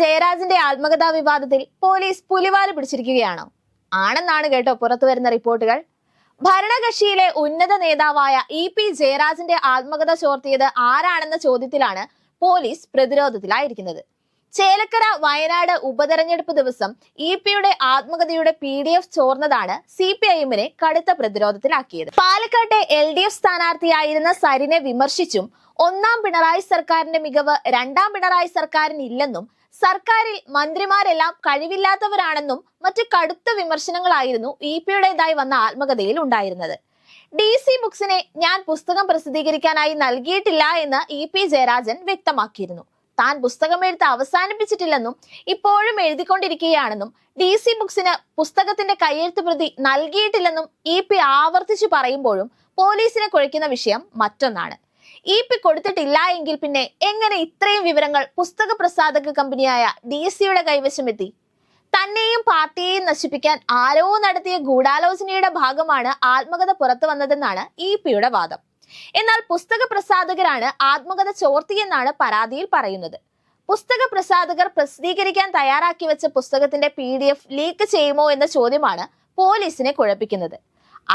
ജയരാജന്റെ ആത്മകഥാ വിവാദത്തിൽ പോലീസ് പുലിവാൽ പിടിച്ചിരിക്കുകയാണോ. ആണെന്നാണ് കേട്ടോ പുറത്തു വരുന്ന റിപ്പോർട്ടുകൾ. ഭരണകക്ഷിയിലെ ഉന്നത നേതാവായ ഇ പി ജയരാജന്റെ ആത്മകഥ ചോർത്തിയത് ആരാണെന്ന ചോദ്യത്തിലാണ് പോലീസ് പ്രതിരോധത്തിലായിരിക്കുന്നത്. ചേലക്കര വയനാട് ഉപതെരഞ്ഞെടുപ്പ് ദിവസം ഇ പിയുടെ ആത്മകഥയുടെ പി ഡി എഫ് ചോർന്നതാണ് സി പി ഐ എമ്മിനെ കടുത്ത പ്രതിരോധത്തിലാക്കിയത്. പാലക്കാട്ടെ എൽ ഡി എഫ് സ്ഥാനാർത്ഥിയായിരുന്ന സരിനെ വിമർശിച്ചും ഒന്നാം പിണറായി സർക്കാരിന്റെ മികവ് രണ്ടാം പിണറായി സർക്കാരിന് ഇല്ലെന്നും സർക്കാരിൽ മന്ത്രിമാരെല്ലാം കഴിവില്ലാത്തവരാണെന്നും മറ്റ് കടുത്ത വിമർശനങ്ങളായിരുന്നു ഇ പിയുടേതായി വന്ന ആത്മകഥയിൽ ഉണ്ടായിരുന്നത്. ഡി സി ബുക്സിനെ ഞാൻ പുസ്തകം പ്രസിദ്ധീകരിക്കാനായി നൽകിയിട്ടില്ല എന്ന് ഇ പി ജയരാജൻ വ്യക്തമാക്കിയിരുന്നു. താൻ പുസ്തകം എഴുത്ത് അവസാനിപ്പിച്ചിട്ടില്ലെന്നും ഇപ്പോഴും എഴുതിക്കൊണ്ടിരിക്കുകയാണെന്നും ഡി സി ബുക്സിന് പുസ്തകത്തിന്റെ കയ്യെഴുത്ത് പ്രതി നൽകിയിട്ടില്ലെന്നും ഇ പി ആവർത്തിച്ചു പറയുമ്പോഴും പോലീസിനെ കുഴയ്ക്കുന്ന വിഷയം മറ്റൊന്നാണ്. ഇ പി കൊടുത്തിട്ടില്ല എങ്കിൽ പിന്നെ എങ്ങനെ ഇത്രയും വിവരങ്ങൾ പുസ്തക പ്രസാധക കമ്പനിയായ ഡി സിയുടെ കൈവശം എത്തി? തന്നെയും പാർട്ടിയെയും നശിപ്പിക്കാൻ ആരോ നടത്തിയ ഗൂഢാലോചനയുടെ ഭാഗമാണ് ആത്മകഥ പുറത്തു വന്നതെന്നാണ് ഇ പിയുടെ വാദം. എന്നാൽ പുസ്തക പ്രസാധകരാണ് ആത്മകഥ ചോർത്തിയെന്നാണ് പരാതിയിൽ പറയുന്നത്. പുസ്തക പ്രസാധകർ പ്രസിദ്ധീകരിക്കാൻ തയ്യാറാക്കി വെച്ച പുസ്തകത്തിന്റെ പി ഡി എഫ് ലീക്ക് ചെയ്യുമോ എന്ന ചോദ്യമാണ് പോലീസിനെ കുഴപ്പിക്കുന്നത്.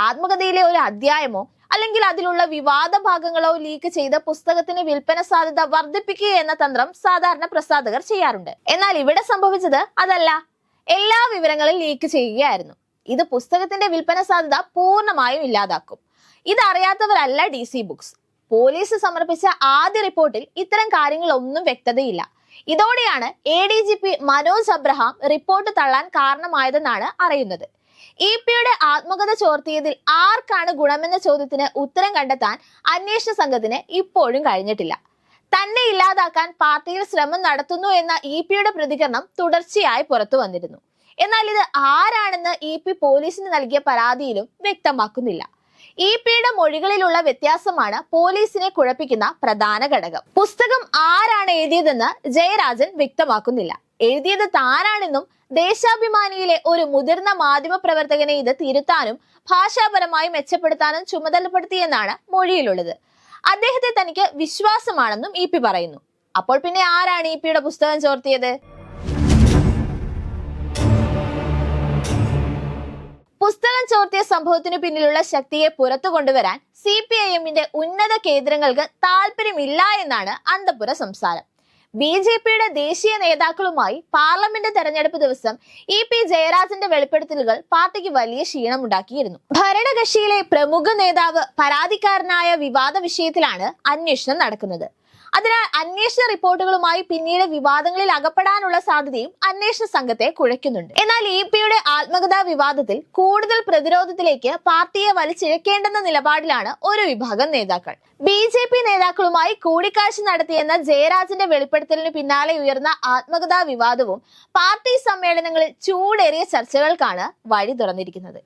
ആത്മകഥയിലെ ഒരു അധ്യായമോ അല്ലെങ്കിൽ അതിലുള്ള വിവാദ ഭാഗങ്ങളോ ലീക്ക് ചെയ്ത് പുസ്തകത്തിന് വിൽപ്പന സാധ്യത വർദ്ധിപ്പിക്കുക എന്ന തന്ത്രം സാധാരണ പ്രസാധകർ ചെയ്യാറുണ്ട്. എന്നാൽ ഇവിടെ സംഭവിച്ചത് അതല്ല. എല്ലാ വിവരങ്ങളും ലീക്ക് ചെയ്യുകയായിരുന്നു. ഇത് പുസ്തകത്തിന്റെ വിൽപ്പന സാധ്യത പൂർണമായും ഇല്ലാതാക്കും. ഇതറിയാത്തവരല്ല ഡി സി ബുക്സ് പോലീസ് സമർപ്പിച്ച ആദ്യ റിപ്പോർട്ടിൽ ഇത്തരം കാര്യങ്ങളൊന്നും വ്യക്തതയില്ല. ഇതോടെയാണ് A D G P Manoj Abraham report തള്ളാൻ കാരണമായതെന്നാണ് അറിയുന്നത്. ഇ പിയുടെ ആത്മകഥ ചോർത്തിയതിൽ ആർക്കാണ് ഗുണമെന്ന ചോദ്യത്തിന് ഉത്തരം കണ്ടെത്താൻ അന്വേഷണ സംഘത്തിന് ഇപ്പോഴും കഴിഞ്ഞിട്ടില്ല. തന്നെ ഇല്ലാതാക്കാൻ പാർട്ടിയിൽ ശ്രമം നടത്തുന്നു എന്ന ഇ പിയുടെ പ്രതികരണം തുടർച്ചയായി പുറത്തു വന്നിരുന്നു. എന്നാൽ ഇത് ആരാണെന്ന് ഇ പി പോലീസിന് നൽകിയ പരാതിയിലും വ്യക്തമാക്കുന്നില്ല. ഇ പിയുടെ മൊഴികളിലുള്ള വ്യത്യാസമാണ് പോലീസിനെ കുഴപ്പിക്കുന്ന പ്രധാന ഘടകം. പുസ്തകം ആരാണ് എഴുതിയതെന്ന് ജയരാജൻ വ്യക്തമാക്കുന്നില്ല. എഴുതിയത് താനാണെന്നും ദേശാഭിമാനിയിലെ ഒരു മുതിർന്ന മാധ്യമ പ്രവർത്തകനെ ഇത് തിരുത്താനും ഭാഷാപരമായി മെച്ചപ്പെടുത്താനും ചുമതലപ്പെടുത്തിയെന്നാണ് മൊഴിയിലുള്ളത്. അദ്ദേഹത്തെ തനിക്ക് വിശ്വാസമാണെന്നും ഇ പി പറയുന്നു. അപ്പോൾ പിന്നെ ആരാണ് ഇ പിയുടെ പുസ്തകം ചോർത്തിയത്? പുസ്തകം ചോർത്തിയ സംഭവത്തിനു പിന്നിലുള്ള ശക്തിയെ പുറത്തു കൊണ്ടുവരാൻ സി പി ഐ എമ്മിന്റെ ഉന്നത കേന്ദ്രങ്ങൾക്ക് താല്പര്യമില്ല എന്നാണ് അന്തപുര സംസാരം. ബി ജെ പിയുടെ ദേശീയ നേതാക്കളുമായി പാർലമെന്റ് തെരഞ്ഞെടുപ്പ് ദിവസം ഇ പി ജയരാജന്റെ വെളിപ്പെടുത്തലുകൾ പാർട്ടിക്ക് വലിയ ക്ഷീണമുണ്ടാക്കിയിരുന്നു ഭരണകക്ഷിയിലെ പ്രമുഖ നേതാവ് പരാതിക്കാരനായ വിവാദ വിഷയത്തിലാണ് അന്വേഷണം നടക്കുന്നത്. അതിനാൽ അന്വേഷണ റിപ്പോർട്ടുകളുമായി പിന്നീട് വിവാദങ്ങളിൽ അകപ്പെടാനുള്ള സാധ്യതയും അന്വേഷണ സംഘത്തെ കുഴയ്ക്കുന്നുണ്ട്. എന്നാൽ ഇ പിയുടെ ആത്മകഥാ വിവാദത്തിൽ കൂടുതൽ പ്രതിരോധത്തിലേക്ക് പാർട്ടിയെ വലിച്ചിഴക്കേണ്ടെന്ന നിലപാടിലാണ് ഒരു വിഭാഗം നേതാക്കൾ. ബി ജെ പി നേതാക്കളുമായി കൂടിക്കാഴ്ച നടത്തിയെന്ന ജയരാജന്റെ വെളിപ്പെടുത്തലിന് പിന്നാലെ ഉയർന്ന ആത്മകഥാ വിവാദവും പാർട്ടി സമ്മേളനങ്ങളിൽ ചൂടേറിയ ചർച്ചകൾക്കാണ് വഴി തുറന്നിരിക്കുന്നത്.